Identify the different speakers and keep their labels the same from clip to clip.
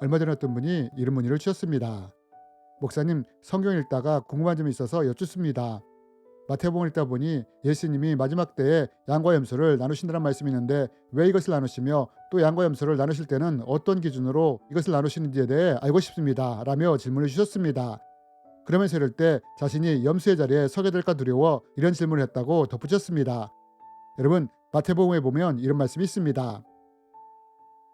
Speaker 1: 얼마 전에 어떤 분이 이런 문의를 주셨습니다. 목사님 성경 읽다가 궁금한 점이 있어서 여쭙습니다. 마태복음 읽다 보니 예수님이 마지막 때에 양과 염소를 나누신다는 말씀이 있는데 왜 이것을 나누시며 또 양과 염소를 나누실 때는 어떤 기준으로 이것을 나누시는지에 대해 알고 싶습니다. 라며 질문을 주셨습니다. 그러면서 이럴 때 자신이 염소의 자리에 서게 될까 두려워 이런 질문을 했다고 덧붙였습니다. 여러분 마태복음에 보면 이런 말씀이 있습니다.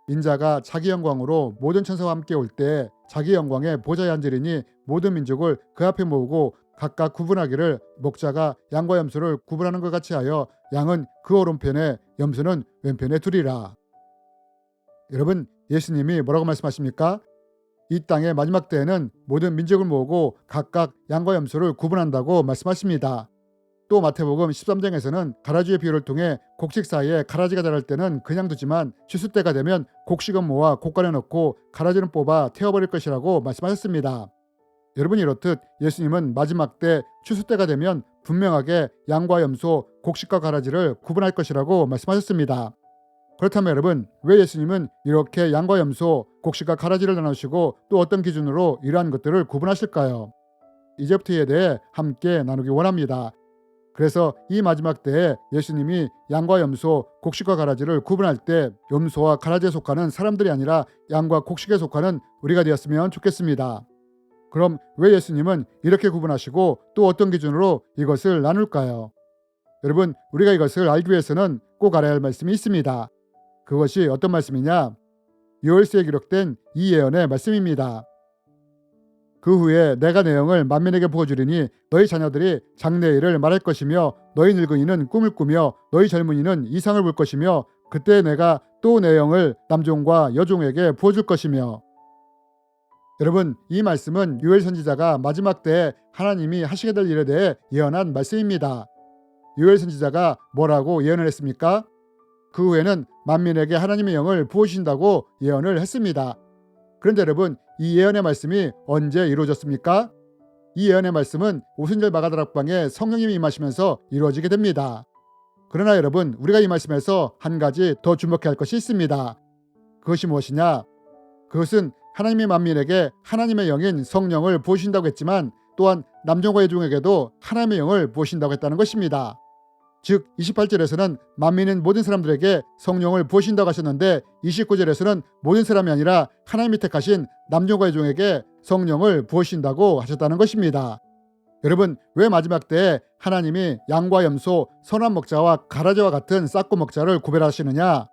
Speaker 1: 인자가 자기 영광으로 모든 천사와 함께 올 때 자기 영광의 보좌에 앉으리니 모든 민족을 그 앞에 모으고 각각 구분하기를 목자가 양과 염소를 구분하는 것 같이 하여 양은 그 오른편에 염소는 왼편에 두리라. 여러분 예수님이 뭐라고 말씀하십니까? 이 땅의 마지막 때에는 모든 민족을 모으고 각각 양과 염소를 구분한다고 말씀하십니다. 또 마태복음 13장에서는 가라지의 비유를 통해 곡식 사이에 가라지가 자랄 때는 그냥 두지만 추수 때가 되면 곡식은 모아 곡간에 넣고 가라지는 뽑아 태워버릴 것이라고 말씀하셨습니다. 여러분이 이렇듯 예수님은 마지막 때 추수 때가 되면 분명하게 양과 염소, 곡식과 가라지를 구분할 것이라고 말씀하셨습니다. 그렇다면 여러분 왜 예수님은 이렇게 양과 염소, 곡식과 가라지를 나누시고 또 어떤 기준으로 이러한 것들을 구분하실까요? 이제부터 이에 대해 함께 나누기 원합니다. 그래서 이 마지막 때에 예수님이 양과 염소, 곡식과 가라지를 구분할 때 염소와 가라지에 속하는 사람들이 아니라 양과 곡식에 속하는 우리가 되었으면 좋겠습니다. 그럼 왜 예수님은 이렇게 구분하시고 또 어떤 기준으로 이것을 나눌까요? 여러분, 우리가 이것을 알기 위해서는 꼭 알아야 할 말씀이 있습니다. 그것이 어떤 말씀이냐? 요엘서에 기록된 이 예언의 말씀입니다. 그 후에 내가 내용을 만민에게 보여주리니 너희 자녀들이 장래 일을 말할 것이며 너희 늙은이는 꿈을 꾸며 너희 젊은이는 이상을 볼 것이며 그때 내가 또 내용을 남종과 여종에게 부어줄 것이며 여러분 이 말씀은 요엘 선지자가 마지막 때에 하나님이 하시게 될 일에 대해 예언한 말씀입니다. 요엘 선지자가 뭐라고 예언을 했습니까? 그 후에는 만민에게 하나님의 영을 부으신다고 예언을 했습니다. 그런데 여러분 이 예언의 말씀이 언제 이루어졌습니까? 이 예언의 말씀은 오순절 마가다락방에 성령님이 임하시면서 이루어지게 됩니다. 그러나 여러분 우리가 이 말씀에서 한 가지 더 주목해야 할 것이 있습니다. 그것이 무엇이냐? 그것은 하나님의 만민에게 하나님의 영인 성령을 부으신다고 했지만 또한 남종과 여종에게도 하나님의 영을 부으신다고 했다는 것입니다. 즉 28절에서는 만민인 모든 사람들에게 성령을 부으신다고 하셨는데 29절에서는 모든 사람이 아니라 하나님이 택하신 남종과 여종에게 성령을 부으신다고 하셨다는 것입니다. 여러분 왜 마지막 때에 하나님이 양과 염소, 선한 먹자와 가라지와 같은 싹고 먹자를 구별하시느냐?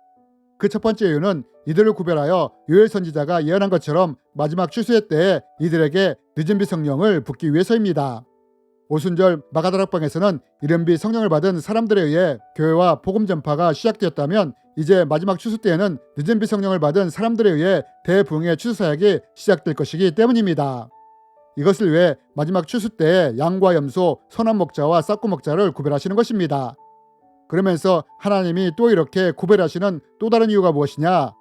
Speaker 1: 그 첫 번째 이유는 이들을 구별하여 요엘 선지자가 예언한 것처럼 마지막 추수의 때에 이들에게 늦은 비 성령을 붓기 위해서입니다. 오순절 마가다락방에서는 이른비 성령을 받은 사람들에 의해 교회와 복음 전파가 시작되었다면 이제 마지막 추수 때에는 늦은 비 성령을 받은 사람들에 의해 대부흥의 추수 사역이 시작될 것이기 때문입니다. 이것을 위해 마지막 추수 때에 양과 염소, 선한 목자와 싹고 목자를 구별하시는 것입니다. 그러면서 하나님이 또 이렇게 구별하시는 또 다른 이유가 무엇이냐?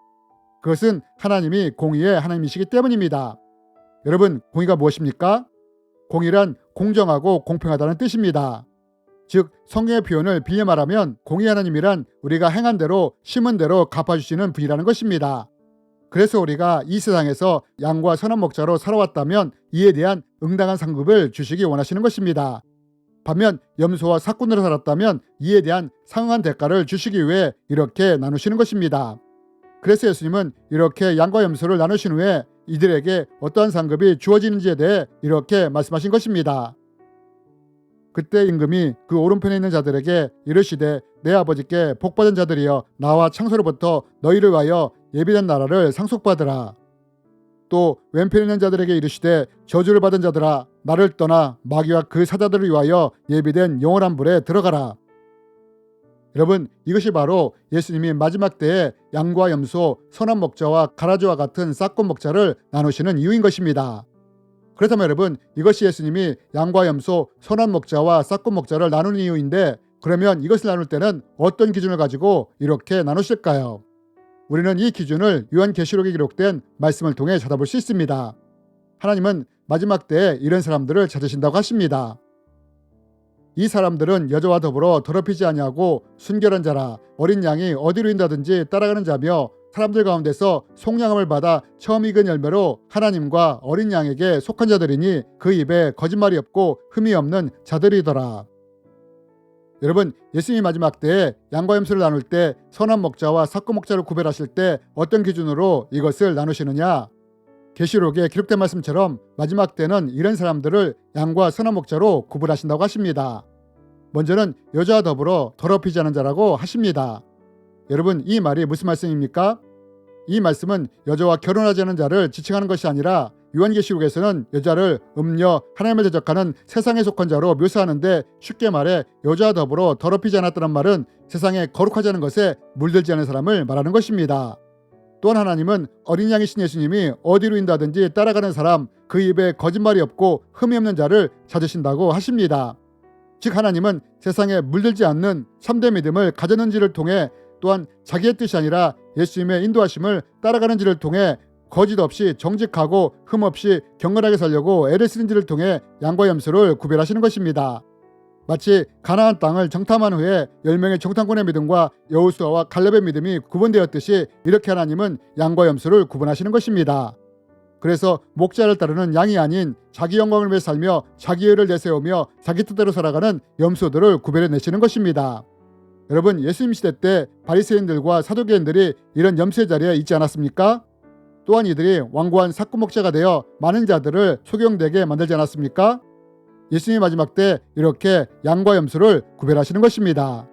Speaker 1: 그것은 하나님이 공의의 하나님이시기 때문입니다. 여러분, 공의가 무엇입니까? 공의란 공정하고 공평하다는 뜻입니다. 즉 성경의 표현을 빌려 말하면 공의 하나님이란 우리가 행한 대로 심은 대로 갚아주시는 분이라는 것입니다. 그래서 우리가 이 세상에서 양과 선한 목자로 살아왔다면 이에 대한 응당한 상급을 주시기 원하시는 것입니다. 반면 염소와 사꾼으로 살았다면 이에 대한 상응한 대가를 주시기 위해 이렇게 나누시는 것입니다. 그래서 예수님은 이렇게 양과 염소를 나누신 후에 이들에게 어떠한 상급이 주어지는지에 대해 이렇게 말씀하신 것입니다. 그때 임금이 그 오른편에 있는 자들에게 이르시되 내 아버지께 복받은 자들이여 나와 창소로부터 너희를 위하여 예비된 나라를 상속받으라. 또 왼편에 있는 자들에게 이르시되 저주를 받은 자들아 나를 떠나 마귀와 그 사자들을 위하여 예비된 영원한 불에 들어가라. 여러분 이것이 바로 예수님이 마지막 때에 양과 염소, 선한 목자와 가라지와 같은 싹건 목자를 나누시는 이유인 것입니다. 그렇다면 여러분 이것이 예수님이 양과 염소, 선한 목자와 싹건 목자를 나누는 이유인데 그러면 이것을 나눌 때는 어떤 기준을 가지고 이렇게 나누실까요? 우리는 이 기준을 요한계시록에 기록된 말씀을 통해 찾아볼 수 있습니다. 하나님은 마지막 때에 이런 사람들을 찾으신다고 하십니다. 이 사람들은 여자와 더불어 더럽히지 아니하고 순결한 자라 어린 양이 어디로 인다든지 따라가는 자며 사람들 가운데서 속량함을 받아 처음 익은 열매로 하나님과 어린 양에게 속한 자들이니 그 입에 거짓말이 없고 흠이 없는 자들이더라. 여러분 예수님이 마지막 때에 양과 염소를 나눌 때 선한 목자와 삭고 목자를 구별하실 때 어떤 기준으로 이것을 나누시느냐? 계시록에 기록된 말씀처럼 마지막 때는 이런 사람들을 양과 선한 목자로 구분하신다고 하십니다. 먼저는 여자와 더불어 더럽히지 않은 자라고 하십니다. 여러분 이 말이 무슨 말씀입니까? 이 말씀은 여자와 결혼하지 않은 자를 지칭하는 것이 아니라 요한계시록에서는 여자를 음녀 하나님을 대적하는 세상에 속한 자로 묘사하는데 쉽게 말해 여자와 더불어 더럽히지 않았다는 말은 세상에 거룩하지 않은 것에 물들지 않은 사람을 말하는 것입니다. 또한 하나님은 어린 양이신 예수님이 어디로 인다든지 따라가는 사람 그 입에 거짓말이 없고 흠이 없는 자를 찾으신다고 하십니다. 즉 하나님은 세상에 물들지 않는 참된 믿음을 가졌는지를 통해 또한 자기의 뜻이 아니라 예수님의 인도하심을 따라가는지를 통해 거짓 없이 정직하고 흠 없이 경건하게 살려고 애를 쓰는지를 통해 양과 염소를 구별하시는 것입니다. 마치 가나안 땅을 정탐한 후에 열 명의 정탐꾼의 믿음과 여호수아와 갈렙의 믿음이 구분되었듯이 이렇게 하나님은 양과 염소를 구분하시는 것입니다. 그래서 목자를 따르는 양이 아닌 자기 영광을 위해 살며 자기 의를 내세우며 자기 뜻대로 살아가는 염소들을 구별해 내시는 것입니다. 여러분 예수님 시대 때 바리새인들과 사두개인들이 이런 염소의 자리에 있지 않았습니까? 또한 이들이 완고한 사꾼 목자가 되어 많은 자들을 소경되게 만들지 않았습니까? 예수님이 마지막 때 이렇게 양과 염소를 구별하시는 것입니다.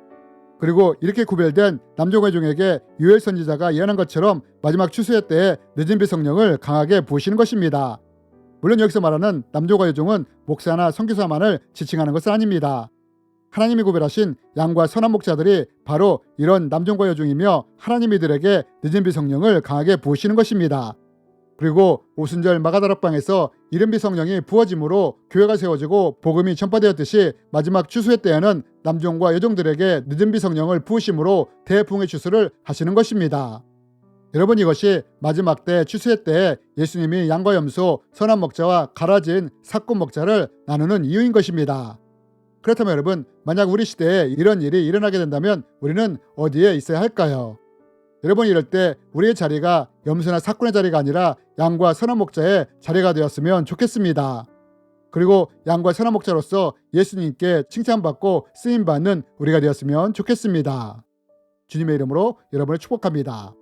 Speaker 1: 그리고 이렇게 구별된 남종의 종에게 유엘 선지자가 예언한 것처럼 마지막 추수의 때에 늦은 비 성령을 강하게 부으시는 것입니다. 물론 여기서 말하는 남종과 여종은 목사나 선교사만을 지칭하는 것은 아닙니다. 하나님이 구별하신 양과 선한 목자들이 바로 이런 남종과 여종이며 하나님 이들에게 늦은 비 성령을 강하게 부으시는 것입니다. 그리고 오순절 마가다락방에서 이른비 성령이 부어짐으로 교회가 세워지고 복음이 전파되었듯이 마지막 추수의 때에는 남종과 여종들에게 늦은 비 성령을 부으심으로 대풍의 추수를 하시는 것입니다. 여러분 이것이 마지막 때 추수의 때에 예수님이 양과 염소, 선한 목자와 갈아진 삭군 목자를 나누는 이유인 것입니다. 그렇다면 여러분 만약 우리 시대에 이런 일이 일어나게 된다면 우리는 어디에 있어야 할까요? 여러분 이럴 때 우리의 자리가 염소나 사꾼의 자리가 아니라 양과 선한 목자의 자리가 되었으면 좋겠습니다. 그리고 양과 선한 목자로서 예수님께 칭찬받고 쓰임받는 우리가 되었으면 좋겠습니다. 주님의 이름으로 여러분을 축복합니다.